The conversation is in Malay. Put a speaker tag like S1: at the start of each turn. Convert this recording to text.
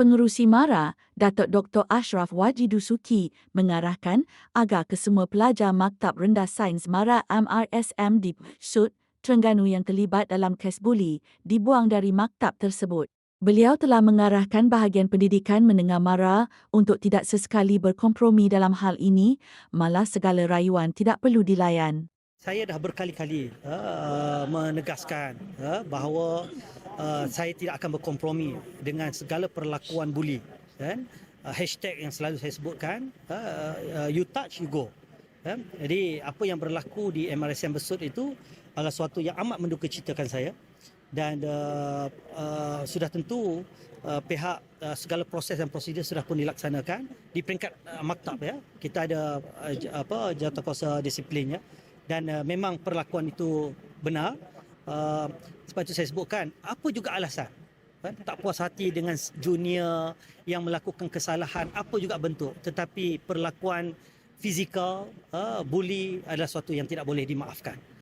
S1: Pengerusi MARA, Datuk Dr. Ashraf Wajidusuki mengarahkan agar kesemua pelajar Maktab Rendah Sains MARA MRSM di Sud, Terengganu yang terlibat dalam kes buli dibuang dari maktab tersebut. Beliau telah mengarahkan bahagian pendidikan menengah MARA untuk tidak sesekali berkompromi dalam hal ini, malah segala rayuan tidak perlu dilayan.
S2: Saya dah berkali-kali uh, menegaskan uh, bahawa uh, saya tidak akan berkompromi dengan segala perlakuan buli. Kan? Uh, hashtag yang selalu saya sebutkan, uh, uh, you touch, you go. Kan? Jadi apa yang berlaku di MRSM Besut itu adalah suatu yang amat mendukacitakan saya dan uh, uh, sudah tentu uh, pihak uh, segala proses dan prosedur sudah pun dilaksanakan di peringkat uh, maktab ya kita ada uh, j- apa jawatankuasa disiplinnya dan uh, memang perlakuan itu benar uh, sebab itu saya sebutkan apa juga alasan? Kan? tak puas hati dengan junior yang melakukan kesalahan apa juga bentuk? Tetapi perlakuan fizikal uh, bully adalah suatu yang tidak boleh dimaafkan